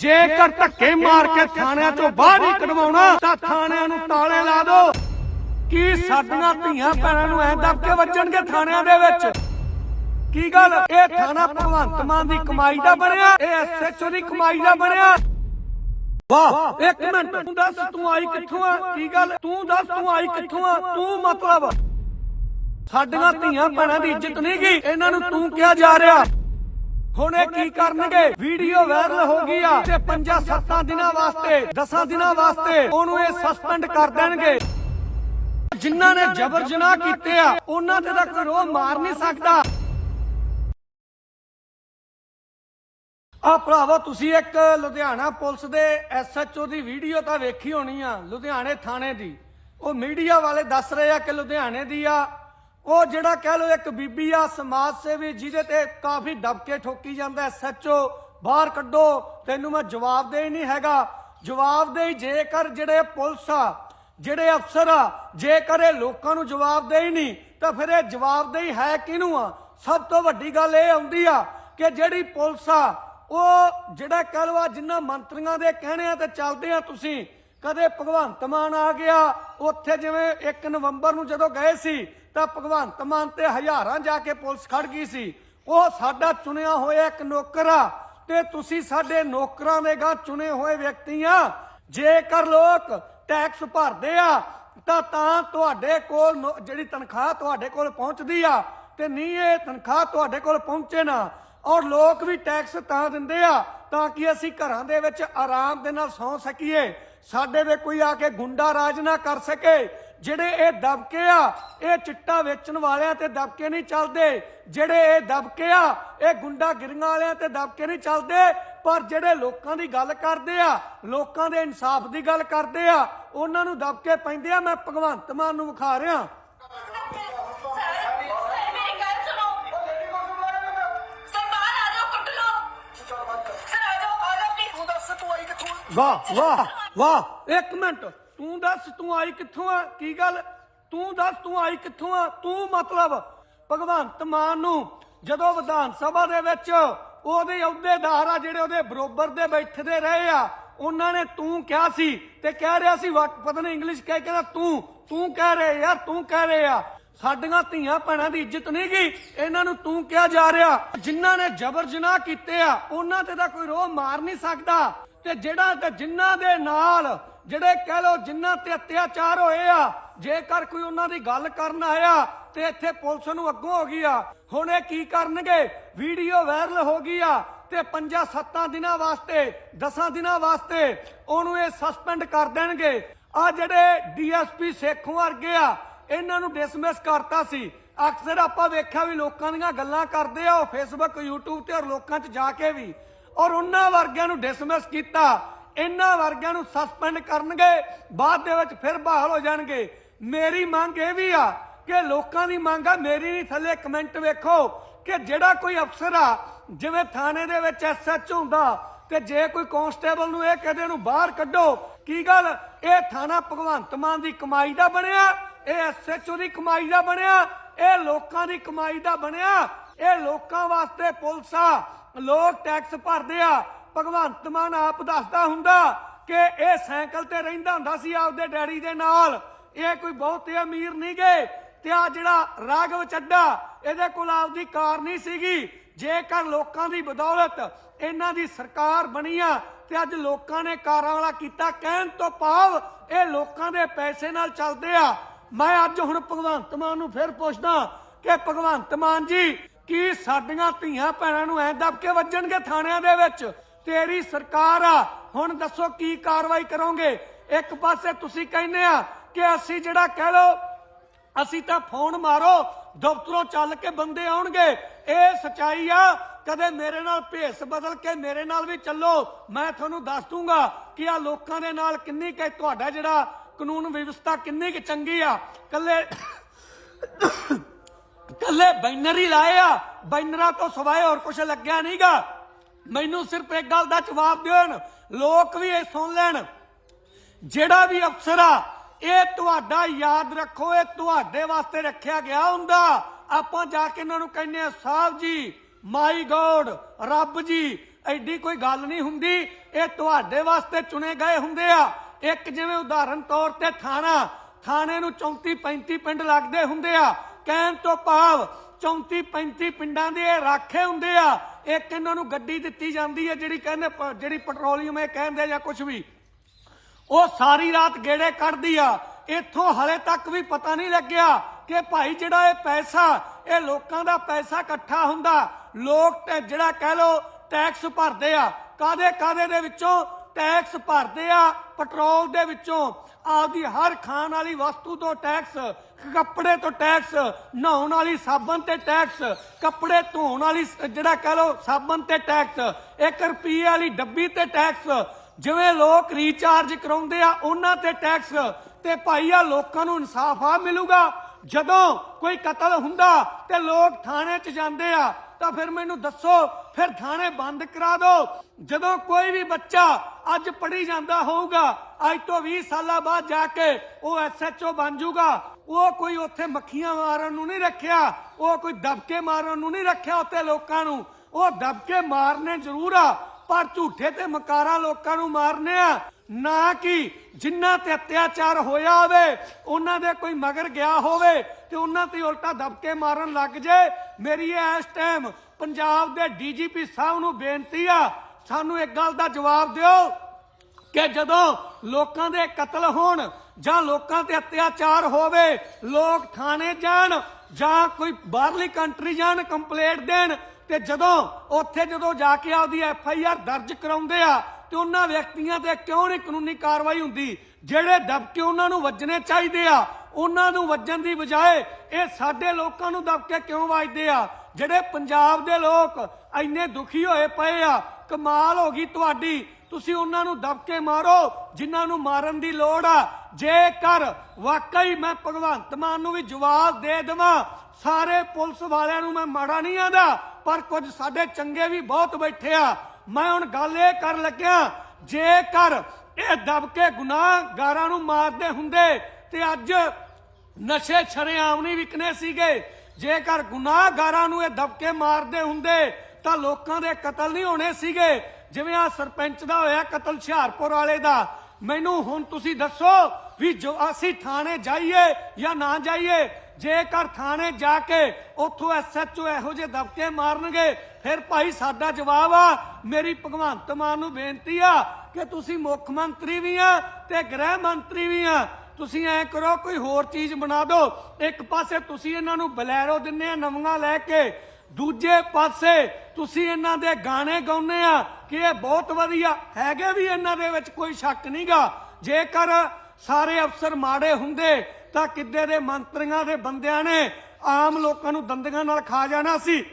ਜੇਕਰ ਧੱਕੇ ਮਾਰ ਕੇ ਥਾਣਿਆਂ ਚੋਂ ਬਾਹਰ ਹੀ ਕਢਵਾਉਣਾ, ਤਾਂ ਥਾਣਿਆਂ ਨੂੰ ਤਾਲੇ ਲਾ ਦਿਓ ਕੀ ਸਾਡੀਆਂ ਧੀਆਂ ਭੈਣਾਂ ਨੂੰ ਐ ਦੱਬ ਕੇ ਵੱਜਣਗੇ ਥਾਣਿਆਂ ਦੇ ਵਿੱਚ? ਕੀ ਗੱਲ? ਇਹ ਥਾਣਾ ਭਗਵੰਤ ਮਾਨ ਦੀ ਕਮਾਈ ਦਾ ਬਣਿਆ? ਇਹ ਐਸਐਚਓ ਦੀ ਕਮਾਈ ਦਾ ਬਣਿਆ? ਵਾਹ, ਇੱਕ ਮਿੰਟ। ਤੂੰ ਦੱਸ, ਤੂੰ ਆਈ ਕਿੱਥੋਂ ਆ? ਕੀ ਗੱਲ? ਤੂੰ ਦੱਸ, ਤੂੰ ਆਈ ਕਿੱਥੋਂ ਆ? ਤੂੰ ਮਤਲਬ? ਸਾਡੀਆਂ ਧੀਆਂ ਭੈਣਾਂ ਦੀ ਇੱਜ਼ਤ ਨਹੀਂ ਗਈ। ਇਹਨਾਂ ਨੂੰ ਤੂੰ ਕਿਹਾ ਜਾ ਰਿਹਾ? ਹੁਣ ਇਹ ਕੀ ਕਰਨਗੇ? ਵੀਡੀਓ ਵਾਇਰਲ ਹੋ ਗਈ ਆ ਤੇ ਪੰਜਾਂ ਸੱਤਾਂ ਦਿਨਾਂ ਵਾਸਤੇ 10 ਦਿਨਾਂ ਵਾਸਤੇ ਉਹਨੂੰ ਇਹ ਸਸਪੈਂਡ ਕਰ ਦੇਣਗੇ। ਜਿਨ੍ਹਾਂ ਨੇ ਜ਼ਬਰ ਜਨਾਹ ਕੀਤੇ ਆ, ਉਹਨਾਂ ਤੇ ਤਾਂ ਕੋਈ ਰੋਹ ਮਾਰ ਨਹੀਂ ਸਕਦਾ। ਆ ਭਰਾਵਾ, ਤੁਸੀਂ ਇੱਕ ਲੁਧਿਆਣਾ ਪੁਲਿਸ ਦੇ ਐਸਐਚਓ ਦੀ ਵੀਡੀਓ ਤਾਂ ਵੇਖੀ ਹੋਣੀ ਆ, ਲੁਧਿਆਣੇ ਥਾਣੇ ਦੀ। ਉਹ ਮੀਡੀਆ ਵਾਲੇ ਦੱਸ ਰਹੇ ਆ ਕਿ ਲੁਧਿਆਣੇ ਦੀ ਆ। ਉਹ ਜਿਹੜਾ ਕਹਿ ਲੋ ਇੱਕ ਬੀਬੀ ਆ, ਸਮਾਜ ਸੇਵੀ, ਜਿਹਦੇ ਤੇ ਕਾਫੀ ਡਬਕੇ ਠੋਕੀ ਜਾਂਦਾ ਸੱਚੋ, ਬਾਹਰ ਕੱਢੋ, ਤੈਨੂੰ ਮੈਂ ਜਵਾਬ ਦੇ ਹੀ ਨਹੀਂ ਹੈਗਾ। ਜਵਾਬ ਦੇ ਜੇਕਰ ਜਿਹੜੇ ਪੁਲਿਸ ਆ, ਜਿਹੜੇ ਅਫਸਰ ਆ, ਜੇਕਰ ਇਹ ਲੋਕਾਂ ਨੂੰ ਜਵਾਬ ਦੇ ਹੀ ਨਹੀਂ, ਤਾਂ ਫਿਰ ਇਹ ਜਵਾਬਦੇਹੀ ਹੈ ਕਿਹਨੂੰ ਆ? ਸਭ ਤੋਂ ਵੱਡੀ ਗੱਲ ਇਹ ਆਉਂਦੀ ਆ ਕਿ ਜਿਹੜੀ ਪੁਲਿਸ ਆ, ਉਹ ਜਿਹੜਾ ਕਹਿ ਲਓ ਆ, ਜਿੰਨਾ ਮੰਤਰੀਆਂ ਦੇ ਕਹਿਣੇ ਆ ਤੇ ਚੱਲਦੇ ਆ ਤੁਸੀਂ, ਕਦੇ ਭਗਵੰਤ ਮਾਨ ਆ ਗਿਆ, ਉੱਥੇ ਜਿਵੇਂ 1 ਨਵੰਬਰ ਨੂੰ ਜਦੋਂ ਗਏ ਸੀ ਤਾਂ ਭਗਵੰਤ ਮਾਨ ਤੇ ਹਜ਼ਾਰਾਂ ਜਾ ਕੇ ਪੁਲਿਸ ਖੜ ਗਈ ਸੀ। ਉਹ ਸਾਡਾ ਚੁਣਿਆ ਹੋਇਆ ਇੱਕ ਨੌਕਰ ਆ ਤੇ ਤੁਸੀਂ ਸਾਡੇ ਨੌਕਰਾਂ ਦੇ ਗਾਂ ਚੁਣੇ ਹੋਏ ਵਿਅਕਤੀ ਜੇਕਰ ਲੋਕ ਟੈਕਸ ਭਰਦੇ ਆ, ਤਾਂ ਤਾਂ ਤੁਹਾਡੇ ਕੋਲ ਜਿਹੜੀ ਤਨਖਾਹ ਤੁਹਾਡੇ ਕੋਲ ਪਹੁੰਚਦੀ ਆ ਤੇ ਨਹੀਂ ਇਹ ਤਨਖਾਹ ਤੁਹਾਡੇ ਕੋਲ ਪਹੁੰਚੇ ਨਾ, ਔਰ ਲੋਕ ਵੀ ਟੈਕਸ ਤਾਂ ਦਿੰਦੇ ਆ, ਤਾਂ ਕਿ ਅਸੀਂ ਘਰਾਂ ਦੇ ਵਿੱਚ ਆਰਾਮ ਦੇ ਨਾਲ ਸੌਂ ਸਕੀਏ। ਸਾਡੇ ਦੇ ਕੋਈ ਆ ਕੇ ਗੁੰਡਾ ਰਾਜ ਨਾ ਕਰ ਸਕੇ। ਜਿਹੜੇ ਇਹ ਦਬਕੇ ਆ ਇਹ ਚਿੱਟਾ ਵੇਚਣ ਵਾਲਿਆਂ ਤੇ ਦਬਕੇ ਨਹੀਂ ਚੱਲਦੇ। ਜਿਹੜੇ ਇਹ ਦਬਕੇ ਆ ਇਹ ਗੁੰਡਾ ਗਿਰੀਆਂ ਵਾਲਿਆਂ ਤੇ ਦਬਕੇ ਨਹੀਂ ਚੱਲਦੇ। ਪਰ ਜਿਹੜੇ ਲੋਕਾਂ ਦੀ ਗੱਲ ਕਰਦੇ ਆ ਲੋਕਾਂ ਦੇ ਇਨਸਾਫ ਦੀ ਗੱਲ ਕਰਦੇ ਆ ਉਹਨਾਂ ਨੂੰ ਦਬਕੇ ਪੈਂਦੇ ਆ। ਮੈਂ ਭਗਵੰਤ ਮਾਨ ਨੂੰ ਵਿਖਾ ਰਿਹਾ? ਵਾਹ ਵਾਹ ਵਾਹ ਇੱਕ ਮਿੰਟ। ਤੂੰ ਦੱਸ, ਤੂੰ ਆਈ ਕਿੱਥੋਂ ਆ? ਕੀ ਗੱਲ? ਤੂੰ ਦੱਸ, ਤੂੰ ਆਈ ਕਿੱਥੋਂ ਆ? ਤੂੰ ਮਤਲਬ ਭਗਵੰਤ ਮਾਨ ਨੂੰ ਜਦੋਂ ਵਿਧਾਨ ਸਭਾ ਦੇ ਵਿੱਚ ਉਹਦੇ ਅਹੁਦੇਦਾਰ ਆ ਜਿਹੜੇ ਉਹਦੇ ਬਰੋਬਰ ਦੇ ਬੈਠਦੇ ਰਹੇ ਆ, ਉਹਨਾਂ ਨੇ ਤੂੰ ਕਿਹਾ ਸੀ ਤੇ ਕਹਿ ਰਿਹਾ ਸੀ ਪਤਾ ਨਹੀਂ ਇੰਗਲਿਸ਼ ਕਹਿ ਕੇ ਤੂੰ ਤੂੰ ਕਹਿ ਰਹੇ ਯਾਰ, ਤੂੰ ਕਹਿ ਰਹੇ। ਆ ਸਾਡੀਆਂ ਧੀਆਂ ਭੈਣਾਂ ਦੀ ਇੱਜ਼ਤ ਨਹੀਂ ਗਈ, ਇਹਨਾਂ ਨੂੰ ਤੂੰ ਕਿਹਾ ਜਾ ਰਿਹਾ। ਜਿਨ੍ਹਾਂ ਨੇ ਜ਼ਬਰ ਜਨਾਹ ਕੀਤੇ ਆ, ਉਹਨਾਂ ਤੇ ਤਾਂ ਕੋਈ ਰੋਹ ਮਾਰ ਨਹੀਂ ਸਕਦਾ। ਤੇ ਜਿਹੜਾ ਤੇ ਜਿਨ੍ਹਾਂ ਦੇ ਨਾਲ ਜਿਹੜੇ ਕਹਿ ਲੋ ਜਿਨ੍ਹਾਂ ਤੇ ਅਤਿਆਚਾਰ ਹੋਏ ਆ, ਜੇਕਰ ਕੋਈ ਉਹਨਾਂ ਦੀ ਗੱਲ ਕਰਨ ਆਇਆ, ਤੇ ਇੱਥੇ ਪੁਲਿਸ ਨੂੰ ਅੱਗੋਂ ਹੋ ਗਈ ਆ। ਹੁਣ ਇਹ ਕੀ ਕਰਨਗੇ? ਵੀਡੀਓ ਵਾਇਰਲ ਹੋ ਗਈ ਆ ਤੇ ਪੰਜਾਂ ਸੱਤਾਂ ਦਿਨਾਂ ਵਾਸਤੇ 10 ਦਿਨਾਂ ਵਾਸਤੇ ਉਹਨੂੰ ਇਹ ਸਸਪੈਂਡ ਕਰ ਦੇਣਗੇ। ਆ ਜਿਹੜੇ ਡੀਐਸਪੀ ਸੇਖੋਂ ਵਰਗੇ ਆ, ਇਹਨਾਂ ਨੂੰ ਡਿਸਮਿਸ ਕਰਤਾ ਸੀ। ਅਕਸਰ ਆਪਾਂ ਵੇਖਿਆ ਵੀ ਲੋਕਾਂ ਦੀਆਂ ਗੱਲਾਂ ਕਰਦੇ ਆ, ਉਹ ਫੇਸਬੁੱਕ YouTube ਤੇ ਔਰ ਲੋਕਾਂ 'ਚ ਜਾ ਕੇ ਵੀ। ਔਰ ਉਹਨਾਂ ਵਰਗਿਆਂ ਨੂੰ ਡਿਸਮਿਸ ਕੀਤਾ। ਇਹਨਾਂ ਵਰਗਿਆਂ ਨੂੰ ਸਸਪੈਂਡ ਕਰਨਗੇ, ਬਾਅਦ ਦੇ ਵਿੱਚ ਫਿਰ ਬਹਾਲ ਹੋ ਜਾਣਗੇ। ਮੇਰੀ ਮੰਗ ਇਹ ਵੀ ਆ ਕਿ ਲੋਕਾਂ ਦੀ ਮੰਗ ਆ, ਮੇਰੀ ਨਹੀਂ ਥੱਲੇ ਕਮੈਂਟ ਵੇਖੋ ਕਿ ਜਿਹੜਾ ਕੋਈ ਅਫਸਰ ਆ, ਜਿਵੇਂ ਥਾਣੇ ਦੇ ਵਿੱਚ ਐਸਐਚ ਹੁੰਦਾ ਤੇ ਜੇ ਕੋਈ ਕਾਂਸਟੇਬਲ ਨੂੰ ਇਹ ਕਹਦੇ ਨੂੰ ਬਾਹਰ ਕੱਢੋ, ਕੀ ਗੱਲ? ਇਹ ਥਾਣਾ ਭਗਵੰਤ ਮਾਨ ਦੀ ਕਮਾਈ ਦਾ ਬਣਿਆ, ਇਹ ਐਸਐਚਓ ਦੀ ਕਮਾਈ ਦਾ ਬਣਿਆ, ਇਹ ਲੋਕਾਂ ਦੀ ਕਮਾਈ ਦਾ ਬਣਿਆ, ਇਹ ਲੋਕਾਂ ਵਾਸਤੇ ਪੁਲਿਸ ਆ, ਲੋਕ ਟੈਕਸ ਭਰਦੇ ਆ ਭਗਵੰਤ ਮਾਨ ਆਪ ਦੱਸਦਾ ਹੁੰਦਾ ਕਿ ਇਹ ਸਾਈਕਲ ਤੇ ਰਹਿੰਦਾ ਹੁੰਦਾ ਸੀ ਆਪਦੇ ਡੈਡੀ ਦੇ ਨਾਲ। ਇਹ ਕੋਈ ਬਹੁਤੇ ਅਮੀਰ ਨਹੀਂ ਗਏ ਤੇ ਆ ਜਿਹੜਾ ਰਾਘਵ ਚੱਡਾ, ਇਹਦੇ ਕੋਲ ਆਪਦੀ ਕਾਰ ਨਹੀਂ ਸੀਗੀ। ਜੇਕਰ ਲੋਕਾਂ ਦੀ ਬਦੌਲਤ ਇਹਨਾਂ ਦੀ ਸਰਕਾਰ ਬਣੀ ਆ, ਤੇ ਅੱਜ ਲੋਕਾਂ ਨੇ ਕਾਰਾਂ ਵਾਲਾ ਕੀਤਾ ਕਹਿਣ ਤੋਂ ਭਾਵ ਇਹ ਲੋਕਾਂ ਦੇ ਪੈਸੇ ਨਾਲ ਚੱਲਦੇ ਆ। ਮੈਂ ਅੱਜ ਹੁਣ ਭਗਵੰਤ ਮਾਨ ਨੂੰ ਫਿਰ ਪੁੱਛਦਾ ਕਿ ਭਗਵੰਤ ਮਾਨ ਜੀ, ਕੀ ਸਾਡੀਆਂ ਧੀਆਂ ਭੈਣਾਂ ਨੂੰ ਐਂ ਦੱਬ ਕੇ ਵੱਜਣਗੇ ਥਾਣਿਆਂ ਦੇ ਵਿੱਚ? ਤੇਰੀ ਸਰਕਾਰ ਆ। ਹੁਣ ਦੱਸੋ ਕੀ ਕਾਰਵਾਈ ਕਰੋਗੇ? ਇੱਕ ਪਾਸੇ ਤੁਸੀਂ ਕਹਿੰਦੇ ਆ ਕਿ ਅਸੀਂ ਜਿਹੜਾ ਕਹਿ ਲਓ, ਅਸੀਂ ਤਾਂ ਫੋਨ ਮਾਰੋ, ਦਫ਼ਤਰੋਂ ਚੱਲ ਕੇ ਬੰਦੇ ਆਉਣਗੇ। ਇਹ ਸਚਾਈ ਆ, ਕਦੇ ਮੇਰੇ ਨਾਲ ਭੇਸ ਬਦਲ ਕੇ ਮੇਰੇ ਨਾਲ ਵੀ ਚੱਲੋ। ਮੈਂ ਤੁਹਾਨੂੰ ਦੱਸ ਦੂੰਗਾ ਕਿ ਆ ਲੋਕਾਂ ਦੇ ਨਾਲ ਕਿੰਨੀ ਕਿ ਤੁਹਾਡਾ ਜਿਹੜਾ ਕਾਨੂੰਨ ਵਿਵਸਥਾ ਕਿੰਨੀ ਕਿ ਚੰਗੀ ਆ। ਕੱਲੇ ਕੱਲੇ ਬੈਨਰ ਹੀ ਲਾਏ ਆ। ਬੈਨਰਾਂ ਤੋਂ ਸਿਵਾਏ ਹੋਰ ਕੁਝ ਲੱਗਿਆ ਨਹੀਂਗਾ ਮੈਨੂੰ ਸਿਰਫ ਇੱਕ ਗੱਲ ਦਾ ਜਵਾਬ ਦੇਣ ਲੋਕ ਵੀ ਇਹ ਸੁਣ ਲੈਣ। ਜਿਹੜਾ ਵੀ ਅਫਸਰ ਆ, ਇਹ ਤੁਹਾਡਾ ਯਾਦ ਰੱਖੋ, ਇਹ ਤੁਹਾਡੇ ਵਾਸਤੇ ਰੱਖਿਆ ਗਿਆ ਹੁੰਦਾ। ਆਪਾਂ ਜਾ ਕੇ ਇਹਨਾਂ ਨੂੰ ਕਹਿੰਦੇ ਆ ਸਾਹਿਬ ਜੀ, ਮਾਈ ਗੋਡ, ਰੱਬ ਜੀ। ਐਡੀ ਕੋਈ ਗੱਲ ਨਹੀਂ ਹੁੰਦੀ। ਇਹ ਤੁਹਾਡੇ ਵਾਸਤੇ ਚੁਣੇ ਗਏ ਹੁੰਦੇ ਆ। ਇੱਕ ਜਿਵੇਂ ਉਦਾਹਰਨ ਤੌਰ ਤੇ ਥਾਣਾ। ਥਾਣੇ ਨੂੰ 34 35 ਪਿੰਡ ਲੱਗਦੇ ਹੁੰਦੇ ਆ। ਕਹਿਣ ਤੋਂ ਭਾਵ 34 35 ਪਿੰਡਾਂ ਦੇ ਇਹ ਰਾਖੇ ਹੁੰਦੇ ਆ। ਇੱਕ ਇਹਨਾਂ ਨੂੰ ਗੱਡੀ ਦਿੱਤੀ ਜਾਂਦੀ ਹੈ ਜਿਹੜੀ ਕਹਿੰਦੇ ਪ- ਜਿਹੜੀ ਪੈਟਰੋਲੀਅਮ ਇਹ ਕਹਿੰਦੇ ਜਾਂ ਕੁਝ ਵੀ। ਉਹ ਸਾਰੀ ਰਾਤ ਗੇੜੇ ਕੱਢਦੀ ਆ। ਇੱਥੋਂ ਹਲੇ ਤੱਕ ਵੀ ਪਤਾ ਨਹੀਂ ਲੱਗਿਆ ਕਿ ਭਾਈ ਜਿਹੜਾ ਇਹ ਪੈਸਾ, ਇਹ ਲੋਕਾਂ ਦਾ ਪੈਸਾ ਇਕੱਠਾ ਹੁੰਦਾ, ਲੋਕ ਜਿਹੜਾ ਕਹਿ ਲੋ ਟੈਕਸ ਭਰਦੇ ਆ। ਕਾਦੇ ਕਾਦੇ ਦੇ ਵਿੱਚੋਂ? ਟੈਕਸ ਭਰਦੇ ਆ ਪੈਟਰੋਲ ਦੇ ਵਿੱਚੋਂ। ਆਪਦੀ ਹਰ ਖਾਣ ਵਾਲੀ ਵਸਤੂ ਤੋਂ ਟੈਕਸ ਕੱਪੜੇ ਤੋਂ ਟੈਕਸ ਨਹਾਉਣ ਵਾਲੀ ਸਾਬਣ ਤੇ ਟੈਕਸ ਕੱਪੜੇ ਧੋਣ ਵਾਲੀ ਜਿਹੜਾ ਕਹਿ ਲੋ ਸਾਬਣ ਤੇ ਟੈਕਸ 1 ਰੁਪਏ ਵਾਲੀ ਡੱਬੀ ਤੇ ਟੈਕਸ ਜਿਵੇਂ ਲੋਕ ਰੀਚਾਰਜ ਕਰਾਉਂਦੇ ਆ, ਉਹਨਾਂ ਤੇ ਟੈਕਸ ਤੇ ਭਾਈ ਆ ਲੋਕਾਂ ਨੂੰ ਇਨਸਾਫ ਆ ਮਿਲੂਗਾ। ਜਦੋਂ ਕੋਈ ਕਤਲ ਹੁੰਦਾ ਤੇ ਲੋਕ ਥਾਣੇ 'ਚ ਜਾਂਦੇ ਆ, ਤਾਂ ਫਿਰ ਮੈਨੂੰ ਦੱਸੋ, ਫਿਰ ਥਾਣੇ ਬੰਦ ਕਰਾ ਦਿਓ ਜਦੋਂ ਕੋਈ ਵੀ ਬੱਚਾ ਅੱਜ ਪੜ੍ਹੀ ਜਾਂਦਾ ਹੋਊਗਾ। ਅੱਜ ਤੋਂ 20 ਸਾਲਾਂ ਬਾਅਦ ਜਾ ਕੇ ਉਹ ਐਸਐਚਓ ਬਣ ਜਾਊਗਾ ਉਹ ਕੋਈ ਉੱਥੇ ਮੱਖੀਆਂ ਮਾਰਨ ਨੂੰ ਨਹੀਂ ਰੱਖਿਆ। ਉਹ ਕੋਈ ਦਬਕੇ ਮਾਰਨ ਨੂੰ ਨਹੀਂ ਰੱਖਿਆ ਉੱਤੇ ਲੋਕਾਂ ਨੂੰ। ਉਹ ਦਬਕੇ ਮਾਰਨੇ ਜ਼ਰੂਰ ਆ, ਪਰ ਝੂਠੇ ਤੇ ਮਕਾਰਾ ਲੋਕਾਂ ਨੂੰ ਮਾਰਨੇ ਆ। ਨਾ ਕਿ ਜਿਨ੍ਹਾਂ ਤੇ ਅਤਿਆਚਾਰ ਹੋਇਆ ਹੋਵੇ, ਉਹਨਾਂ ਦੇ ਕੋਈ ਮਗਰ ਗਿਆ ਹੋਵੇ ਤੇ ਉਹਨਾਂ ਤੇ ਉਲਟਾ ਦਬਕੇ ਮਾਰਨ ਲੱਗ ਜੇ। ਮੇਰੀ ਇਹ ਇਸ ਟਾਈਮ ਪੰਜਾਬ ਦੇ ਡੀਜੀਪੀ ਸਾਹਿਬ ਨੂੰ ਬੇਨਤੀ ਆ ਸਾਨੂੰ ਇੱਕ ਗੱਲ ਦਾ ਜਵਾਬ ਦਿਓ ਕਿ ਜਦੋਂ ਲੋਕਾਂ ਦੇ ਕਤਲ ਹੋਣ ਜਾਂ ਲੋਕਾਂ ਤੇ ਅਤਿਆਚਾਰ ਹੋਵੇ, ਲੋਕ ਥਾਣੇ ਜਾਣ ਜਾਂ ਕੋਈ ਬਾਹਰਲੀ ਕੰਟਰੀ ਜਾਣ ਕੰਪਲੇਂਟ ਦੇਣ ਤੇ ਜਦੋਂ ਉੱਥੇ ਜਦੋਂ ਜਾ ਕੇ ਆਪਦੀ ਐਫ ਆਈ ਆਰ ਦਰਜ ਕਰਾਉਂਦੇ ਆ ਤੇ ਉਹਨਾਂ ਵਿਅਕਤੀਆਂ ਤੇ ਕਿਉਂ ਨਹੀਂ ਕਾਨੂੰਨੀ ਕਾਰਵਾਈ ਹੁੰਦੀ? ਜਿਹੜੇ ਦਬਕੇ ਉਹਨਾਂ ਨੂੰ ਵੱਜਣੇ ਚਾਹੀਦੇ ਆ, ਉਹਨਾਂ ਨੂੰ ਵੱਜਣ ਦੀ ਬਜਾਏ ਇਹ ਸਾਡੇ ਲੋਕਾਂ ਨੂੰ ਦਬਕੇ ਕਿਉਂ ਵੱਜਦੇ ਆ? ਜਿਹੜੇ ਪੰਜਾਬ ਦੇ ਲੋਕ ਇੰਨੇ ਦੁਖੀ ਹੋਏ ਪਏ ਆ ਕਮਾਲ ਹੋ ਗਈ ਤੁਹਾਡੀ। ਤੁਸੀਂ ਉਹਨਾਂ ਨੂੰ ਦਬਕੇ ਮਾਰੋ, ਜਿਨ੍ਹਾਂ ਨੂੰ ਮਾਰਨ ਦੀ ਲੋੜ ਆ। ਜੇਕਰ ਵਾਕਈ ਮੈਂ ਭਗਵੰਤ ਮਾਨ ਨੂੰ ਵੀ ਜਵਾਬ ਦੇ ਦੇਵਾਂ, ਸਾਰੇ ਪੁਲਿਸ ਵਾਲਿਆਂ ਨੂੰ ਮੈਂ ਮਾੜਾ ਨਹੀਂ ਆਂਦਾ, ਪਰ ਕੁਝ ਸਾਡੇ ਚੰਗੇ ਵੀ ਬਹੁਤ ਬੈਠੇ ਆ। ਮੈਂ ਹੁਣ ਗੱਲ ਇਹ ਕਰ ਲੱਗਿਆ, ਜੇਕਰ ਇਹ ਦਬਕੇ ਗੁਨਾਹਗਾਰਾਂ ਨੂੰ ਮਾਰਦੇ ਹੁੰਦੇ, ਤੇ ਅੱਜ ਨਸ਼ੇ ਛਰੇਆਮ ਨਹੀਂ ਵਿਕਨੇ ਸੀਗੇ, ਜੇਕਰ ਗੁਨਾਹਗਾਰਾਂ ਨੂੰ ਇਹ ਦਬਕੇ ਮਾਰਦੇ ਹੁੰਦੇ ਤਾਂ ਲੋਕਾਂ ਦੇ ਕਤਲ ਨਹੀਂ ਹੋਣੇ ਸੀਗੇ। ਜਿਵੇਂ ਆ ਸਰਪੰਚ ਦਾ ਹੋਇਆ ਕਤਲ ਹੁਸ਼ਿਆਰਪੁਰ ਵਾਲੇ ਦਾ। ਮੈਨੂੰ ਹੁਣ ਤੁਸੀਂ ਦੱਸੋ ਵੀ ਜੋ ਅਸੀਂ ਥਾਣੇ ਜਾਈਏ ਜਾਂ ਨਾ ਜਾਈਏ, ਜੇਕਰ ਥਾਣੇ ਜਾ ਕੇ ਉੱਥੋਂ ਐਸਐਚਓ ਇਹੋ ਜਿਹੇ ਦਬਕੇ ਮਾਰਨਗੇ, ਫਿਰ ਭਾਈ ਸਾਡਾ ਜਵਾਬ ਆ, ਮੇਰੀ ਭਗਵੰਤ ਮਾਨ ਨੂੰ ਬੇਨਤੀ ਆ ਕਿ ਤੁਸੀਂ ਮੁੱਖ ਮੰਤਰੀ ਵੀ ਆ ਤੇ ਗ੍ਰਹਿ ਮੰਤਰੀ ਵੀ ਆ। ਤੁਸੀਂ ਐ ਕਰੋ, ਕੋਈ ਹੋਰ ਚੀਜ਼ ਬਣਾ ਦਿਓ। ਇੱਕ ਪਾਸੇ ਤੁਸੀਂ ਇਹਨਾਂ ਨੂੰ ਬਲੈਰੋ ਦਿੰਨੇ ਆ ਨਵੀਆਂ ਲੈ ਕੇ। ਦੂਜੇ ਪਾਸੇ ਤੁਸੀਂ ਇਹਨਾਂ ਦੇ ਗਾਣੇ ਗਾਉਂਦੇ ਆ ਕਿ ਇਹ ਬਹੁਤ ਵਧੀਆ, ਹੈਗੇ ਵੀ ਇਹਨਾਂ ਦੇ ਵਿੱਚ ਕੋਈ ਸ਼ੱਕ ਨਹੀਂਗਾ। ਜੇਕਰ ਸਾਰੇ ਅਫਸਰ ਮਾੜੇ ਹੁੰਦੇ, ਤਾਂ ਕਿੱਦੇ ਦੇ ਮੰਤਰੀਆਂ ਦੇ ਬੰਦਿਆਂ ਨੇ ਆਮ ਲੋਕਾਂ ਨੂੰ ਦੰਦੀਆਂ ਨਾਲ ਖਾ ਜਾਣਾ ਸੀ?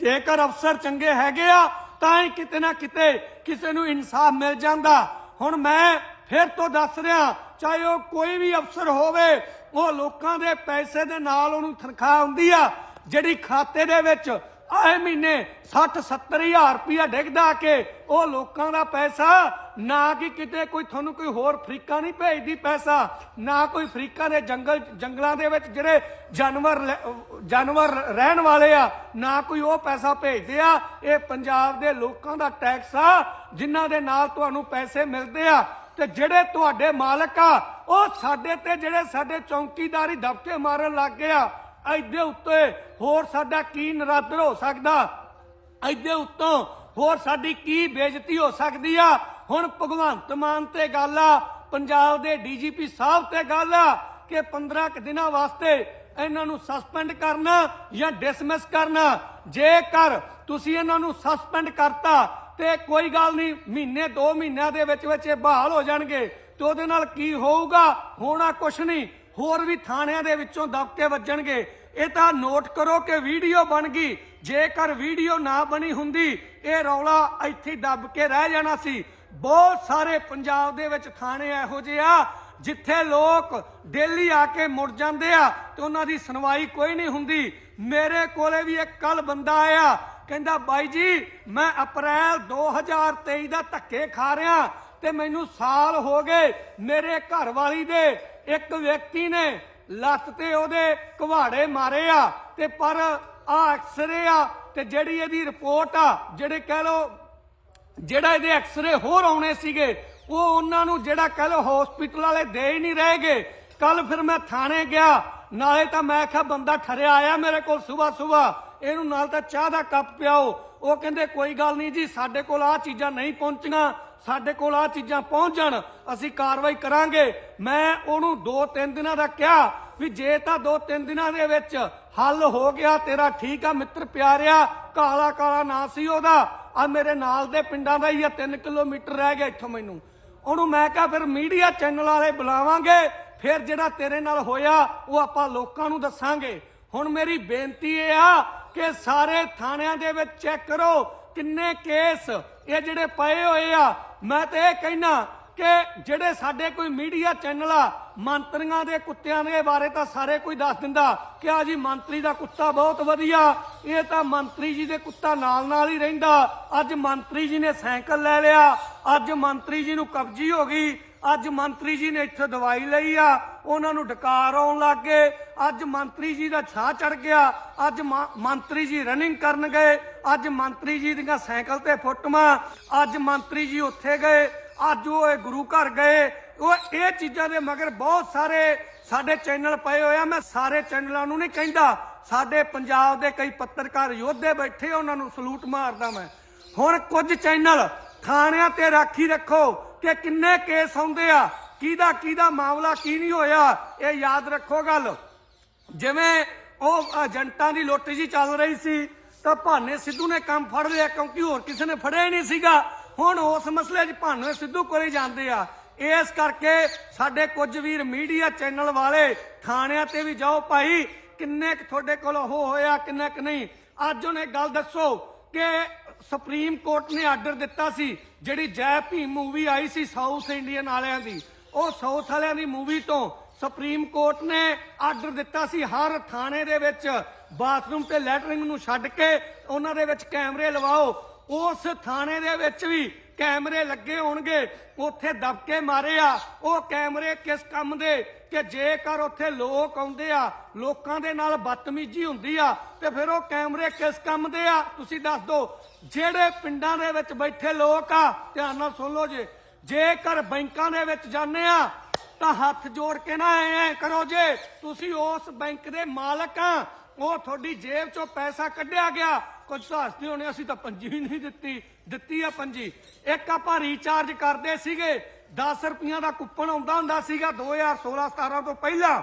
ਜੇਕਰ ਅਫਸਰ ਚੰਗੇ ਹੈਗੇ ਆ, ਤਾਂ ਹੀ ਕਿਤੇ ਨਾ ਕਿਤੇ ਕਿਸੇ ਨੂੰ ਇਨਸਾਫ ਮਿਲ ਜਾਂਦਾ। ਹੁਣ ਮੈਂ ਫਿਰ ਤੋਂ ਦੱਸ ਰਿਹਾ, ਚਾਹੇ ਉਹ ਕੋਈ ਵੀ ਅਫਸਰ ਹੋਵੇ, ਉਹ ਲੋਕਾਂ ਦੇ ਪੈਸੇ ਦੇ ਨਾਲ ਉਹਨੂੰ ਤਨਖਾਹ ਹੁੰਦੀ ਆ ਜਿਹੜੀ ਖਾਤੇ ਦੇ ਵਿੱਚ ਆਏ ਮਹੀਨੇ 60 70 ਹਜ਼ਾਰ ਰੁਪਇਆ ਡਿੱਗਦਾ ਕੇ ਉਹ ਲੋਕਾਂ ਦਾ ਪੈਸਾ, ਨਾ ਕਿ ਕਿਤੇ ਕੋਈ ਤੁਹਾਨੂੰ ਕੋਈ ਹੋਰ ਫਰੀਕਾ ਨਹੀਂ ਭੇਜਦੀ ਪੈਸਾ, ਨਾ ਕੋਈ ਫਰੀਕਾ ਦੇ ਜੰਗਲ, ਜੰਗਲਾਂ ਦੇ ਵਿੱਚ ਜਿਹੜੇ ਜਾਨਵਰ ਜਾਨਵਰ ਰਹਿਣ ਵਾਲੇ ਆ, ਨਾ ਕੋਈ ਉਹ ਪੈਸਾ ਭੇਜਦੇ ਆ। ਇਹ ਪੰਜਾਬ ਦੇ ਲੋਕਾਂ ਦਾ ਟੈਕਸ ਆ, ਜਿਨ੍ਹਾਂ ਦੇ ਨਾਲ ਤੁਹਾਨੂੰ ਪੈਸੇ ਮਿਲਦੇ ਆ। ਤੇ ਜਿਹੜੇ ਤੁਹਾਡੇ ਮਾਲਕ ਆ, ਉਹ ਸਾਡੇ ਤੇ ਜਿਹੜੇ ਸਾਡੇ ਚੌਂਕੀਦਾਰੀ ਦਬਕੇ ਮਾਰਨ ਲੱਗ ਗਏ ਆ ਐਦੇ ਉੱਤੇ ਹੋਰ ਸਾਡਾ ਕੀ ਨਰਾਦਰ ਹੋ ਸਕਦਾ? ਐਦੇ ਉੱਤੋਂ ਹੋਰ ਸਾਡੀ ਕੀ ਬੇਇੱਜ਼ਤੀ ਹੋ ਸਕਦੀ ਆ? ਹੁਣ ਭਗਵੰਤ ਮਾਨ ਤੇ ਗੱਲ ਆ, ਪੰਜਾਬ ਦੇ ਡੀਜੀਪੀ ਸਾਹਿਬ ਤੇ ਗੱਲ ਆ ਕਿ 15 ਕੁ ਦਿਨਾਂ ਵਾਸਤੇ ਇਹਨਾਂ ਨੂੰ ਸਸਪੈਂਡ ਕਰਨਾ ਜਾਂ ਡਿਸਮਿਸ ਕਰਨਾ। ਜੇਕਰ ਤੁਸੀਂ ਇਹਨਾਂ ਨੂੰ ਸਸਪੈਂਡ ਕਰਤਾ ਤੇ ਕੋਈ ਗੱਲ ਨਹੀਂ, ਮਹੀਨੇ 2 ਮਹੀਨਿਆਂ ਦੇ ਵਿੱਚ ਵਿੱਚ ਇਹ ਬਹਾਲ ਹੋ ਜਾਣਗੇ ਤੇ ਉਹਦੇ ਨਾਲ ਕੀ ਹੋਊਗਾ? ਹੋਣਾ ਕੁਛ ਨਹੀਂ। ਹੋਰ ਵੀ ਥਾਣਿਆਂ ਦੇ ਵਿੱਚੋਂ ਦਬਕੇ ਵੱਜਣਗੇ। ਇਹ ਤਾਂ ਨੋਟ ਕਰੋ ਕਿ ਵੀਡੀਓ ਬਣ ਗਈ। ਜੇਕਰ ਵੀਡੀਓ ਨਾ ਬਣੀ ਹੁੰਦੀ, ਇਹ ਰੌਲਾ ਇੱਥੇ ਹੀ ਦੱਬ ਕੇ ਰਹਿ ਜਾਣਾ ਸੀ। ਬਹੁਤ ਸਾਰੇ ਪੰਜਾਬ ਦੇ ਵਿੱਚ ਥਾਣੇ ਇਹੋ ਜਿਹੇ ਆ, ਜਿੱਥੇ ਲੋਕ ਡੇਲੀ ਆ ਕੇ ਮੁੜ ਜਾਂਦੇ ਆ ਤੇ ਉਹਨਾਂ ਦੀ ਸੁਣਵਾਈ ਕੋਈ ਨਹੀਂ ਹੁੰਦੀ। ਮੇਰੇ ਕੋਲੇ ਵੀ ਇੱਕ ਕੱਲ ਬੰਦਾ ਆਇਆ, ਕਹਿੰਦਾ, ਬਾਈ ਜੀ, ਮੈਂ ਅਪ੍ਰੈਲ 2023 ਦਾ ਧੱਕੇ ਖਾ ਰਿਹਾ ਤੇ ਮੈਨੂੰ ਸਾਲ ਹੋ ਗਏ ਮੇਰੇ ਘਰ ਵਾਲੀ ਦੇ ਇੱਕ ਵਿਅਕਤੀ ਨੇ ਲੱਤ ਤੇ ਉਹਦੇ ਕੁਹਾੜੇ ਮਾਰੇ ਆ ਤੇ ਪਰ ਆ ਐਕਸਰੇ ਆ ਤੇ ਜਿਹੜੀ ਇਹਦੀ ਰਿਪੋਰਟ ਆ, ਜਿਹੜੇ ਕਹਿ ਲੋ ਜਿਹੜਾ ਇਹਦੇ ਐਕਸਰੇ ਹੋਰ ਆਉਣੇ ਸੀਗੇ, ਉਹ ਉਹਨਾਂ ਨੂੰ ਜਿਹੜਾ ਕਹਿ ਲੋ ਹਸਪੀਟਲ ਵਾਲੇ ਦੇ ਹੀ ਨਹੀਂ ਰਹੇਗੇ ਕੱਲ ਫਿਰ ਮੈਂ ਥਾਣੇ ਗਿਆ, ਨਾਲੇ ਤਾਂ ਮੈਂ ਕਿਹਾ ਬੰਦਾ ਠਰਿਆ ਆਇਆ ਮੇਰੇ ਕੋਲ ਸਵੇਰ ਸਵੇਰ ਇਹਨੂੰ ਨਾਲ ਤਾਂ ਚਾਹ ਦਾ ਕੱਪ ਪਿਆਓ। ਉਹ ਕਹਿੰਦੇ, ਕੋਈ ਗੱਲ ਨਹੀਂ ਜੀ, ਸਾਡੇ ਕੋਲ ਆ ਚੀਜ਼ਾਂ ਨਹੀਂ ਪਹੁੰਚੀਆਂ ਸਾਡੇ ਕੋਲ ਆ ਚੀਜ਼ਾਂ ਪਹੁੰਚ ਜਾਣ, ਅਸੀਂ ਕਾਰਵਾਈ ਕਰਾਂਗੇ। ਮੈਂ ਉਹਨੂੰ 2-3 ਦਿਨਾਂ ਦਾ ਕਿਹਾ ਵੀ ਜੇ ਤਾਂ 2-3 ਦਿਨਾਂ ਦੇ ਵਿੱਚ ਹੱਲ ਹੋ ਗਿਆ, ਤੇਰਾ ਠੀਕ ਆ ਮਿੱਤਰ ਪਿਆਰਿਆ ਕਾਲਾ ਕਾਲਾ ਨਾਂ ਸੀ ਉਹਦਾ। ਆ ਮੇਰੇ ਨਾਲ ਦੇ ਪਿੰਡਾਂ ਦਾ ਹੀ ਆ 3 ਕਿਲੋਮੀਟਰ ਰਹਿ ਗਿਆ ਇੱਥੋਂ ਮੈਨੂੰ। ਉਹਨੂੰ ਮੈਂ ਕਿਹਾ, ਫਿਰ ਮੀਡੀਆ ਚੈਨਲ ਵਾਲੇ ਬੁਲਾਵਾਂਗੇ, ਫਿਰ ਜਿਹੜਾ ਤੇਰੇ ਨਾਲ ਹੋਇਆ, ਉਹ ਆਪਾਂ ਲੋਕਾਂ ਨੂੰ ਦੱਸਾਂਗੇ। ਹੁਣ ਮੇਰੀ ਬੇਨਤੀ ਇਹ ਆ ਕਿ ਸਾਰੇ ਥਾਣਿਆਂ ਦੇ ਵਿੱਚ ਚੈੱਕ ਕਰੋ ਕਿੰਨੇ ਕੇਸ ਇਹ ਜਿਹੜੇ ਪਏ ਹੋਏ ਆ, ਮੈਂ ਤੇ ਇਹ ਕਹਿਣਾ ਕਿ ਜਿਹੜੇ ਸਾਡੇ ਕੋਈ ਮੀਡੀਆ ਚੈਨਲ ਆ, ਮੰਤਰੀਆਂ ਦੇ ਕੁੱਤਿਆਂ ਦੇ ਬਾਰੇ ਤਾਂ ਸਾਰੇ ਕੋਈ ਦੱਸ ਦਿੰਦਾ ਕਿ ਆ ਜੀ ਮੰਤਰੀ ਦਾ ਕੁੱਤਾ ਬਹੁਤ ਵਧੀਆ, ਇਹ ਤਾਂ ਮੰਤਰੀ ਜੀ ਦੇ ਕੁੱਤਾ ਨਾਲ ਨਾਲ ਹੀ ਰਹਿੰਦਾ। ਅੱਜ ਮੰਤਰੀ ਜੀ ਨੇ ਸਾਈਕਲ ਲੈ ਲਿਆ, ਅੱਜ ਮੰਤਰੀ ਜੀ ਨੂੰ ਕਬਜੀ ਹੋ ਗਈ, ਅੱਜ ਮੰਤਰੀ ਜੀ ਨੇ ਇੱਥੇ ਦਵਾਈ ਲਈ ਆ, ਉਹਨਾਂ ਨੂੰ ਡਕਾਰ ਆਉਣ ਲੱਗ ਗਏ, ਅੱਜ ਮੰਤਰੀ ਜੀ ਦਾ ਛਾਹ ਚੜ ਗਿਆ, ਅੱਜ ਮੰਤਰੀ ਜੀ ਰਨਿੰਗ ਕਰਨ ਗਏ ਅੱਜ ਮੰਤਰੀ ਜੀ ਦੀਆਂ ਸਾਈਕਲ ਤੇ ਫੋਟੋਆਂ, ਅੱਜ ਮੰਤਰੀ ਜੀ ਉੱਥੇ ਗਏ, ਅੱਜ ਉਹ ਇਹ ਗੁਰੂ ਘਰ ਗਏ। ਉਹ ਇਹ ਚੀਜ਼ਾਂ ਦੇ ਮਗਰ ਬਹੁਤ ਸਾਰੇ ਸਾਡੇ ਚੈਨਲ ਪਏ ਹੋਏ ਆ, ਮੈਂ ਸਾਰੇ ਚੈਨਲਾਂ ਨੂੰ ਨਹੀਂ ਕਹਿੰਦਾ। ਸਾਡੇ ਪੰਜਾਬ ਦੇ ਕਈ ਪੱਤਰਕਾਰ ਯੋਧੇ ਬੈਠੇ ਉਹਨਾਂ ਨੂੰ ਸਲੂਟ ਮਾਰਦਾ ਮੈਂ। ਹੁਣ ਕੁਝ ਚੈਨਲ ਥਾਣਿਆਂ ਤੇ ਰਾਖੀ ਰੱਖੋ ਕਿ ਕਿੰਨੇ ਕੇਸ ਆਉਂਦੇ ਆ, ਕਿਹਦਾ ਕਿਹਦਾ ਮਾਮਲਾ ਕੀ ਨਹੀਂ ਹੋਇਆ, ਇਹ ਯਾਦ ਰੱਖੋ ਗੱਲ। ਜਿਵੇਂ ਉਹ ਏਜੰਟਾਂ ਦੀ ਲੁੱਟ ਜੀ ਚੱਲ ਰਹੀ ਸੀ ਤਾਂ ਭਾਨੇ ਸਿੱਧੂ ਨੇ ਕੰਮ ਫੜ ਲਿਆ ਕਿਉਂਕਿ ਹੋਰ ਕਿਸੇ ਨੇ ਫੜਿਆ ਹੀ ਨਹੀਂ ਸੀਗਾ। ਹੁਣ ਉਸ ਮਸਲੇ 'ਚ ਭਾਨੇ ਸਿੱਧੂ ਕੋਲੇ ਜਾਂਦੇ ਆ। ਇਸ ਕਰਕੇ ਸਾਡੇ ਕੁਝ ਵੀਰ ਮੀਡੀਆ ਚੈਨਲ ਵਾਲੇ ਥਾਣਿਆਂ ਤੇ ਵੀ ਜਾਓ ਭਾਈ, ਕਿੰਨੇ ਕੁ ਤੁਹਾਡੇ ਕੋਲ ਉਹ ਹੋਇਆ ਕਿੰਨੇ ਕੁ ਨਹੀਂ। ਅੱਜ ਉਹਨੇ ਗੱਲ ਦੱਸੋ ਕਿ ਸੁਪਰੀਮ ਕੋਰਟ ਨੇ ਆਰਡਰ ਦਿੱਤਾ ਸੀ, ਜਿਹੜੀ ਜੈ ਭੀਮ ਮੂਵੀ ਆਈ ਸੀ ਸਾਊਥ ਇੰਡੀਅਨ ਵਾਲਿਆਂ ਦੀ। ਉਹ ਸਾਊਥ ਵਾਲਿਆਂ ਦੀ ਮੂਵੀ ਤੋਂ ਸੁਪਰੀਮ ਕੋਰਟ ਨੇ ਆਰਡਰ ਦਿੱਤਾ ਸੀ ਹਰ ਥਾਣੇ ਦੇ ਵਿੱਚ। ਬਾਥਰੂਮ ਤੇ ਲੈਟਰਿੰਗ ਨੂੰ ਛੱਡ ਕੇ ਉਹਨਾਂ ਦੇ ਵਿੱਚ ਕੈਮਰੇ ਲਵਾਓ, ਉਸ ਥਾਣੇ ਦੇ ਵਿੱਚ ਵੀ ਕੈਮਰੇ ਲੱਗੇ ਹੋਣਗੇ। ਉੱਥੇ ਦਬਕੇ ਮਾਰੇ ਆ। ਉਹ ਕੈਮਰੇ ਕਿਸ ਕੰਮ ਦੇ? ਕਿ ਜੇਕਰ ਉੱਥੇ ਲੋਕ ਆਉਂਦੇ ਆ, ਲੋਕਾਂ ਦੇ ਨਾਲ ਬਦਤਮੀਜ਼ੀ ਹੁੰਦੀ ਆ, ਤੇ ਫਿਰ ਉਹ ਕੈਮਰੇ ਕਿਸ ਕੰਮ ਦੇ ਆ? ਤੁਸੀਂ ਦੱਸ ਦਿਓ। ਜਿਹੜੇ ਪਿੰਡਾਂ ਦੇ ਵਿੱਚ ਬੈਠੇ ਲੋਕ ਆ, ਧਿਆਨ ਨਾਲ ਸੁਣ ਲਓ ਜੇ। ਜੇਕਰ ਬੈਂਕਾਂ ਦੇ ਵਿੱਚ ਜਾਂਦੇ ਆ, ਤਾਂ ਹੱਥ ਜੋੜ ਕੇ ਨਾ ਐ ਕਰੋ ਜੇ। ਤੁਸੀਂ ਉਸ ਬੈਂਕ ਦੇ ਮਾਲਕ ਆ। ਉਹ ਤੁਹਾਡੀ ਜੇਬ ਚੋਂ ਪੈਸਾ ਕੱਢਿਆ ਗਿਆ। ਕੁਝ ਤਾਂ ਹੱਸਦੇ ਹੋਣੇ, ਅਸੀਂ ਤਾਂ ਪੰਜੀ ਵੀ ਨਹੀਂ ਦਿੱਤੀ। ਦਿੱਤੀ ਆ ਪੰਜੀ। ਇੱਕ ਆਪਾਂ ਰੀਚਾਰਜ ਕਰਦੇ ਸੀਗੇ। 10 ਰੁਪਈਆਂ ਦਾ ਕੁੱਪਨ ਆਉਂਦਾ ਹੁੰਦਾ ਸੀਗਾ 2016 17 ਤੋਂ ਪਹਿਲਾਂ।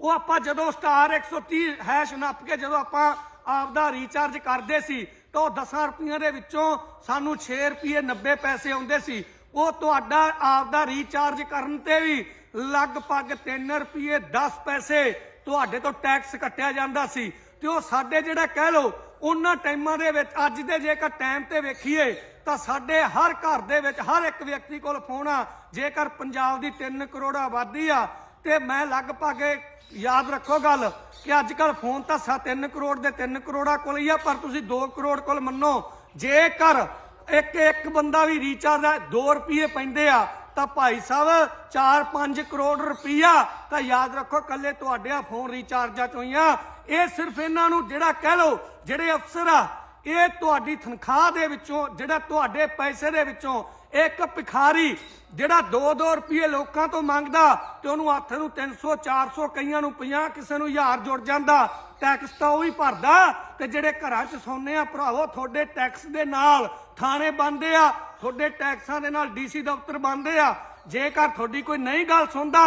ਉਹ ਆਪਾਂ ਜਦੋਂ ਸਟਾਰ 130 ਹੈਸ਼ ਨੱਪ ਕੇ ਜਦੋਂ ਆਪਾਂ ਆਪਦਾ ਰੀਚਾਰਜ ਕਰਦੇ ਸੀ, ਤਾਂ ਉਹ 10 ਰੁਪਈਆਂ ਦੇ ਵਿੱਚੋਂ ਸਾਨੂੰ 6 ਰੁਪਏ 90 ਪੈਸੇ ਆਉਂਦੇ ਸੀ। ਉਹ ਤੁਹਾਡਾ ਆਪਦਾ ਰੀਚਾਰਜ ਕਰਨ ਤੇ ਵੀ ਲਗਭਗ 3 ਰੁਪਏ 10 ਪੈਸੇ ਤੁਹਾਡੇ ਤੋਂ ਟੈਕਸ ਕੱਟਿਆ ਜਾਂਦਾ ਸੀ ਤੇ ਉਹ ਸਾਡੇ ਜਿਹੜਾ ਕਹਿ ਲੋ ਉਹਨਾਂ ਟਾਈਮਾਂ ਦੇ ਵਿੱਚ, ਅੱਜ ਦੇ ਜੇਕਰ ਟਾਈਮ ਤੇ ਵੇਖੀਏ, ਤਾਂ ਸਾਡੇ ਹਰ ਘਰ ਦੇ ਵਿੱਚ ਹਰ ਇੱਕ ਵਿਅਕਤੀ ਕੋਲ ਫੋਨ ਆ, ਜੇਕਰ ਪੰਜਾਬ ਦੀ 3 ਕਰੋੜ ਆਬਾਦੀ ਆ, ਤੇ ਮੈਂ ਲਗਭਗ ਇਹ ਯਾਦ ਰੱਖੋ ਗੱਲ ਕਿ ਅੱਜ ਕੱਲ ਫੋਨ ਤਾਂ 3 ਕਰੋੜ ਦੇ 3 ਕਰੋੜਾਂ ਕੋਲ ਹੀ ਆ, ਪਰ ਤੁਸੀਂ 2 ਕਰੋੜ ਕੋਲ ਮੰਨੋ, ਜੇਕਰ ਇੱਕ ਇੱਕ ਬੰਦਾ ਵੀ ਰੀਚਾਰਜ 2 ਰੁਪਏ ਪੈਂਦੇ ਆ ਤਾਂ ਭਾਈ ਸਾਹਿਬ 4-5 ਕਰੋੜ ਰੁਪਈਆ ਤਾਂ ਯਾਦ ਰੱਖੋ ਕੱਲੇ ਤੁਹਾਡੇ ਫੋਨ ਰੀਚਾਰਜਾਂ ਚੋਂ ਹੀ ਆ। ਇਹ ਸਿਰਫ ਇਹਨਾਂ ਨੂੰ ਜਿਹੜਾ ਕਹਿ ਲਓ, ਜਿਹੜੇ ਅਫਸਰ ਆ, ਇਹ ਤੁਹਾਡੀ ਤਨਖਾਹ ਦੇ ਵਿੱਚੋਂ, ਜਿਹੜਾ ਤੁਹਾਡੇ ਪੈਸੇ ਦੇ ਵਿੱਚੋਂ ਇੱਕ ਭਿਖਾਰੀ ਜਿਹੜਾ 2-2 ਰੁਪਏ ਲੋਕਾਂ ਤੋਂ ਮੰਗਦਾ ਤੇ ਉਹਨੂੰ ਹੱਥ ਨੂੰ 300 400 ਕਈਆਂ ਨੂੰ 50 ਕਿਸੇ ਨੂੰ 1000 ਜੁੜ ਜਾਂਦਾ ਟੈਕਸ ਤਾਂ ਉਹ ਹੀ ਭਰਦਾ ਤੇ ਜਿਹੜੇ ਘਰਾਂ 'ਚ ਸੌਂਦੇ ਆ ਭਰਾਵੋ, ਤੁਹਾਡੇ ਟੈਕਸ ਦੇ ਨਾਲ ਥਾਣੇ ਬੰਦੇ ਆ, ਤੁਹਾਡੇ ਟੈਕਸਾਂ ਦੇ ਨਾਲ ਡੀਸੀ ਦਫ਼ਤਰ ਬੰਦੇ ਆ। ਜੇਕਰ ਤੁਹਾਡੀ ਕੋਈ ਨਹੀਂ ਗੱਲ ਸੁਣਦਾ,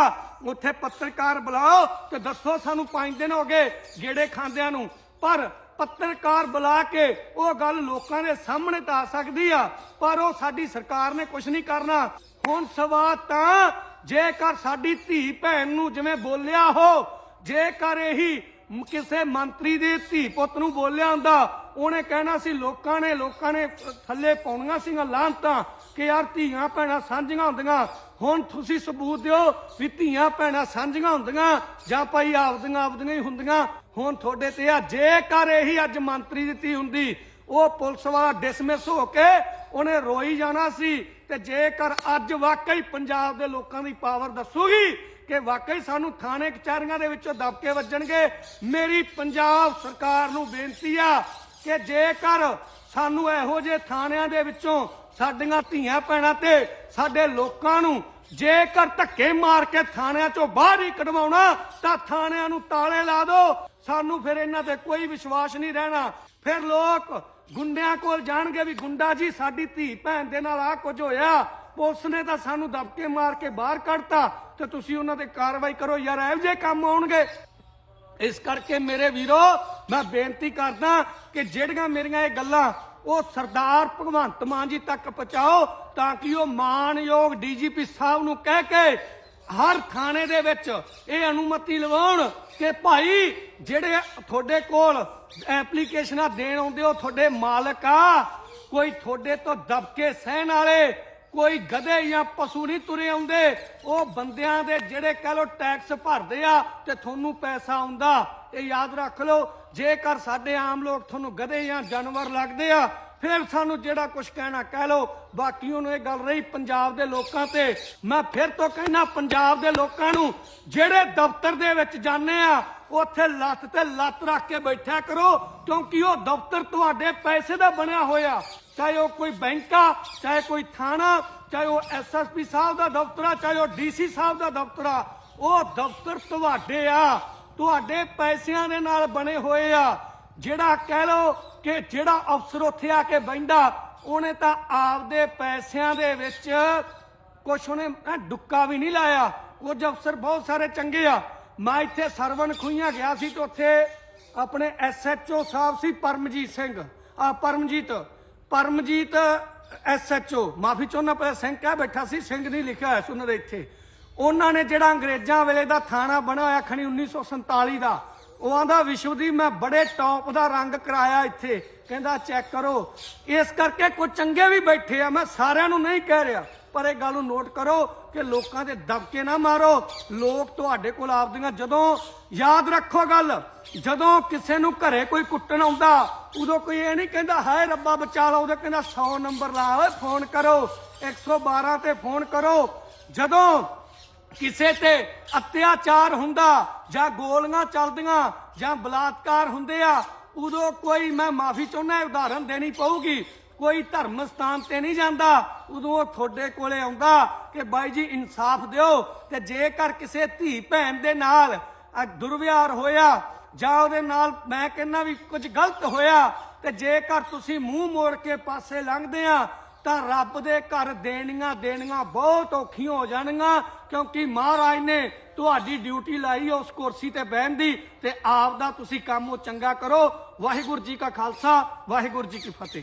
ਉੱਥੇ ਪੱਤਰਕਾਰ ਬੁਲਾਓ ਤੇ ਦੱਸੋ ਸਾਨੂੰ 5 ਦਿਨ ਹੋ ਗਏ ਗੇੜੇ ਖਾਂਦਿਆਂ ਨੂੰ। ਪਰ ਪੱਤਰਕਾਰ ਬੁਲਾ ਕੇ ਉਹ ਗੱਲ ਲੋਕਾਂ ਦੇ ਸਾਹਮਣੇ ਤਾਂ ਆ ਸਕਦੀ ਆ, ਪਰ ਉਹ ਸਾਡੀ ਸਰਕਾਰ ਨੇ ਕੁਝ ਨਹੀਂ ਕਰਨਾ। ਹੁਣ ਸਵਾਲ ਤਾਂ ਜੇਕਰ ਸਾਡੀ ਧੀ ਭੈਣ ਨੂੰ ਜਿਵੇਂ ਬੋਲਿਆ ਹੋ, ਜੇਕਰ ਇਹੀ ਕਿਸੇ ਮੰਤਰੀ ਦੇ ਧੀ ਪੁੱਤ ਨੂੰ ਬੋਲਿਆ ਹੁੰਦਾ। ਉਹਨੇ ਕਹਿਣਾ ਸੀ, ਲੋਕਾਂ ਨੇ ਲੋਕਾਂ ਨੇ ਥੱਲੇ ਪਾਉਣੀਆਂ ਸੀਗੀਆਂ ਲਾਂਤਾਂ ਕਿ ਯਾਰ ਧੀਆਂ ਭੈਣਾਂ ਸਾਂਝੀਆਂ ਹੁੰਦੀਆਂ। ਹੁਣ ਤੁਸੀਂ ਸਬੂਤ ਦਿਓ ਵੀ ਧੀਆਂ ਭੈਣਾਂ ਸਾਂਝੀਆਂ ਹੁੰਦੀਆਂ ਜਾਂ ਭਾਈ ਆਪਦੀਆਂ ਆਪਦੀਆਂ ਹੀ ਹੁੰਦੀਆਂ। ਹੁਣ ਤੁਹਾਡੇ ਤੇ ਆ, ਜੇਕਰ ਇਹੀ ਅੱਜ ਮੰਤਰੀ ਦੀ ਧੀ ਹੁੰਦੀ, ਉਹ ਪੁਲਿਸ ਵਾਲਾ ਡਿਸਮਿਸ ਹੋ ਕੇ ਉਹਨੇ ਰੋਈ ਜਾਣਾ ਸੀ ਤੇ ਜੇਕਰ ਅੱਜ ਵਾਕਈ ਪੰਜਾਬ ਦੇ ਲੋਕਾਂ ਦੀ ਪਾਵਰ ਦੱਸੂਗੀ ਕਿ ਵਾਕਈ ਸਾਨੂੰ ਥਾਣੇ ਕਚਹਿਰੀਆਂ ਦੇ ਵਿੱਚੋਂ ਦਬਕੇ ਵੱਜਣਗੇ। ਮੇਰੀ ਪੰਜਾਬ ਸਰਕਾਰ ਨੂੰ ਬੇਨਤੀ ਆ ਕਿ ਜੇਕਰ ਸਾਨੂੰ ਇਹੋ ਜਿਹੇ ਥਾਣਿਆਂ ਦੇ ਵਿੱਚੋਂ ਸਾਡੀਆਂ ਧੀਆਂ ਭੈਣਾਂ ਤੇ ਸਾਡੇ ਲੋਕਾਂ ਨੂੰ ਜੇਕਰ ਧੱਕੇ ਮਾਰ ਕੇ ਥਾਣਿਆਂ ਚੋਂ ਬਾਹਰ ਹੀ ਕਢਵਾਉਣਾ, ਤਾਂ ਥਾਣਿਆਂ ਨੂੰ ਤਾਲੇ ਲਾ ਦਿਓ। ਸਾਨੂੰ ਫਿਰ ਇਹਨਾਂ ਤੇ ਕੋਈ ਵਿਸ਼ਵਾਸ ਨਹੀਂ ਰਹਿਣਾ। ਫਿਰ ਲੋਕ ਗੁੰਡਿਆਂ ਕੋਲ ਜਾਣਗੇ ਵੀ ਗੁੰਡਾ ਜੀ, ਸਾਡੀ ਧੀ ਭੈਣ ਦੇ ਨਾਲ ਆ ਕੁਝ ਹੋਇਆ। ਪੁਲਿਸ ਨੇ ਤਾਂ ਸਾਨੂੰ ਦਬਕੇ ਮਾਰ ਕੇ ਬਾਹਰ ਕੱਢਤਾ ਤੇ ਤੁਸੀਂ ਉਹਨਾਂ ਤੇ ਕਾਰਵਾਈ ਕਰੋ। ਯਾਰ ਇਹੋ ਜਿਹੇ ਕੰਮ ਆਉਣਗੇ। ਇਸ ਕਰਕੇ ਮੇਰੇ ਵੀਰੋ, ਮੈਂ ਬੇਨਤੀ ਕਰਦਾ ਕਿ ਜਿਹੜੀਆਂ ਮੇਰੀਆਂ ਇਹ ਗੱਲਾਂ, ਉਹ ਸਰਦਾਰ ਭਗਵੰਤ ਮਾਨ ਜੀ ਤੱਕ ਪਹੁੰਚਾਓ ਤਾਂ ਕਿ ਉਹ ਮਾਨਯੋਗ ਡੀਜੀਪੀ ਸਾਹਿਬ ਨੂੰ ਕਹਿ ਕੇ ਹਰ ਥਾਣੇ ਦੇ ਵਿੱਚ ਇਹ ਅਨੁਮਤੀ ਲਵਾਉਣ ਕਿ ਭਾਈ, ਜਿਹੜੇ ਤੁਹਾਡੇ ਕੋਲ ਐਪਲੀਕੇਸ਼ਨਾਂ ਦੇਣ ਆਉਂਦੇ ਹੋ, ਤੁਹਾਡੇ ਮਾਲਕ ਆ, ਕੋਈ ਤੁਹਾਡੇ ਤੋਂ ਦਬਕੇ ਸਹਿਣ ਵਾਲੇ ਕੋਈ ਗਧੇ ਜਾਂ ਪਸ਼ੂ ਨਹੀਂ ਤੁਰੇ ਆਉਂਦੇ। ਉਹ ਬੰਦਿਆਂ ਦੇ ਜਿਹੜੇ ਕਹ ਲੋ ਟੈਕਸ ਭਰਦੇ ਆ ਤੇ ਤੁਹਾਨੂੰ ਪੈਸਾ ਆਉਂਦਾ। ਇਹ ਯਾਦ ਰੱਖ ਲਓ, ਜੇਕਰ ਸਾਡੇ ਆਮ ਲੋਕ ਤੁਹਾਨੂੰ ਗਧੇ ਜਾਂ ਜਾਨਵਰ ਲੱਗਦੇ ਆ, ਫਿਰ ਸਾਨੂੰ ਜਿਹੜਾ ਕੁਝ ਕਹਿਣਾ ਕਹਿ ਲਓ। ਬਾਕੀ ਉਹਨੂੰ ਇਹ ਗੱਲ ਰਹੀ ਪੰਜਾਬ ਦੇ ਲੋਕਾਂ ਤੇ। ਮੈਂ ਫਿਰ ਤੋਂ ਕਹਿਣਾ ਪੰਜਾਬ ਦੇ ਲੋਕਾਂ ਨੂੰ, ਜਿਹੜੇ ਦਫ਼ਤਰ ਦੇ ਵਿੱਚ ਜਾਂਦੇ ਆ, ਉੱਥੇ ਲੱਤ ਤੇ ਲੱਤ ਰੱਖ ਕੇ ਬੈਠਿਆ ਕਰੋ, ਕਿਉਂਕਿ ਉਹ ਦਫ਼ਤਰ ਤੁਹਾਡੇ ਪੈਸੇ ਦਾ ਬਣਿਆ ਹੋਇਆ। ਚਾਹੇ ਉਹ ਕੋਈ ਬੈਂਕ ਆ, ਚਾਹੇ ਕੋਈ ਥਾਣਾ, ਚਾਹੇ ਉਹ ਐਸਐਸਪੀ ਸਾਹਿਬ ਦਾ ਦਫ਼ਤਰ ਆ, ਚਾਹੇ ਉਹ ਡੀਸੀ ਸਾਹਿਬ ਦਾ ਦਫ਼ਤਰ ਆ, ਉਹ ਦਫ਼ਤਰ ਤੁਹਾਡੇ ਆ। ਤੁਹਾਡੇ ਪੈਸਿਆਂ ਦੇ ਨਾਲ ਬਣੇ ਹੋਏ ਆ। ਜਿਹੜਾ ਕਹਿ ਲੋ ਕਿ ਜਿਹੜਾ ਅਫਸਰ ਉੱਥੇ ਆ ਕੇ ਬੈਂਦਾ, ਉਹਨੇ ਤਾਂ ਆਪਦੇ ਪੈਸਿਆਂ ਦੇ ਵਿੱਚ ਕੁਛ ਉਹਨੇ ਡੁੱਕਾ ਵੀ ਨਹੀਂ ਲਾਇਆ। ਕੁਝ ਅਫਸਰ ਬਹੁਤ ਸਾਰੇ ਚੰਗੇ ਆ। ਮੈਂ ਇੱਥੇ ਸਰਵਣ ਖੁਈਆਂ ਗਿਆ ਸੀ ਤੇ ਉੱਥੇ ਆਪਣੇ ਐਸਐਚਓ ਸਾਹਿਬ ਸੀ, ਪਰਮਜੀਤ ਸਿੰਘ। ਆ ਪਰਮਜੀਤ ਪਰਮਜੀਤ ਐਸਐਚਓ, ਮਾਫੀ ਚਾਹੁੰਦਾ ਪਰ ਸਿੰਘ ਕਹਿ ਬੈਠਾ ਸੀ, ਸਿੰਘ ਨਹੀਂ ਲਿਖਿਆ ਹੋਇਆ ਸੀ ਉਹਨਾਂ ਦੇ ਇੱਥੇ। ਉਹਨਾਂ ਨੇ ਜਿਹੜਾ ਅੰਗਰੇਜ਼ਾਂ ਵੇਲੇ ਦਾ ਥਾਣਾ ਬਣਾਇਆ ਹੋਇਆ ਖਣੀ 1947 ਦਾ, ਉਹ ਆਂਦਾ, ਵਿਸ਼ਵ ਦੀ ਮੈਂ ਬੜੇ ਟੌਪ ਦਾ ਰੰਗ ਕਰਾਇਆ ਇੱਥੇ। ਕਹਿੰਦਾ, ਚੈੱਕ ਕਰੋ। ਇਸ ਕਰਕੇ ਕੋਈ ਚੰਗੇ ਵੀ ਬੈਠੇ ਆ, ਮੈਂ ਸਾਰਿਆਂ ਨੂੰ ਨਹੀਂ ਕਹਿ ਰਿਹਾ। ਪਰ ਇਹ ਗੱਲ ਨੂੰ ਨੋਟ ਕਰੋ ਕਿ ਲੋਕਾਂ ਦੇ ਦਬਕੇ ਨਾ ਮਾਰੋ। ਲੋਕ ਤੁਹਾਡੇ ਕੋਲ ਆਪਦੀਆਂ ਜਦੋਂ ਯਾਦ ਰੱਖੋ ਗੱਲ, ਜਦੋਂ ਕਿਸੇ ਨੂੰ ਘਰੇ ਕੋਈ ਕੁੱਟਣ ਆਉਂਦਾ, ਉਦੋਂ ਕੋਈ ਇਹ ਨਹੀਂ ਕਹਿੰਦਾ, ਹਾਏ ਰੱਬਾ ਬਚਾ ਲਾ। ਉਦੋਂ ਕਹਿੰਦਾ 100 ਨੰਬਰ ਲਾ ਓਏ, ਫੋਨ ਕਰੋ 112 ਤੇ ਫੋਨ ਕਰੋ। ਜਦੋਂ ਕਿਸੇ ਤੇ ਅਤਿਆਚਾਰ ਹੁੰਦਾ, ਜਾਂ ਗੋਲੀਆਂ ਚੱਲਦੀਆਂ, ਜਾਂ ਬਲਾਤਕਾਰ ਹੁੰਦੇ ਆ, ਉਦੋਂ ਕੋਈ, ਮੈਂ ਮਾਫੀ ਚਾਹੁੰਦਾ ਉਦਾਹਰਨ ਦੇਣੀ ਪਊਗੀ। ਕੋਈ ਧਰਮ ਸਥਾਨ ਤੇ ਨਹੀਂ ਜਾਂਦਾ, ਉਦੋਂ ਉਹ ਤੁਹਾਡੇ ਕੋਲੇ ਆਉਂਦਾ ਕਿ ਬਾਈ ਜੀ ਇਨਸਾਫ ਦਿਓ ਤੇ ਜੇਕਰ ਕਿਸੇ ਧੀ ਭੈਣ ਦੇ ਨਾਲ ਦੁਰਵਿਹਾਰ ਹੋਇਆ ਜਾਂ ਉਹਦੇ ਨਾਲ ਮੈਂ ਕਹਿੰਦਾ ਵੀ ਕੁਝ ਗਲਤ ਹੋਇਆ ਤੇ ਜੇਕਰ ਤੁਸੀਂ ਮੂੰਹ ਮੋੜ ਕੇ ਪਾਸੇ ਲੰਘਦੇ ਆ, ਤਾਂ ਰੱਬ ਦੇ ਘਰ ਦੇਣੀਆਂ ਦੇਣੀਆਂ ਬਹੁਤ ਔਖੀਆਂ ਹੋ ਜਾਣਗੀਆਂ, ਕਿਉਂਕਿ ਮਹਾਰਾਜ ਨੇ ਤੁਹਾਡੀ ਡਿਊਟੀ ਲਾਈ ਉਸ ਕੁਰਸੀ ਤੇ ਬਹਿਣ ਦੀ ਤੇ ਆਪ ਦਾ ਤੁਸੀਂ ਕੰਮ ਉਹ ਚੰਗਾ ਕਰੋ। ਵਾਹਿਗੁਰੂ ਜੀ ਕਾ ਖਾਲਸਾ, ਵਾਹਿਗੁਰੂ ਜੀ ਕੀ ਫਤਿਹ।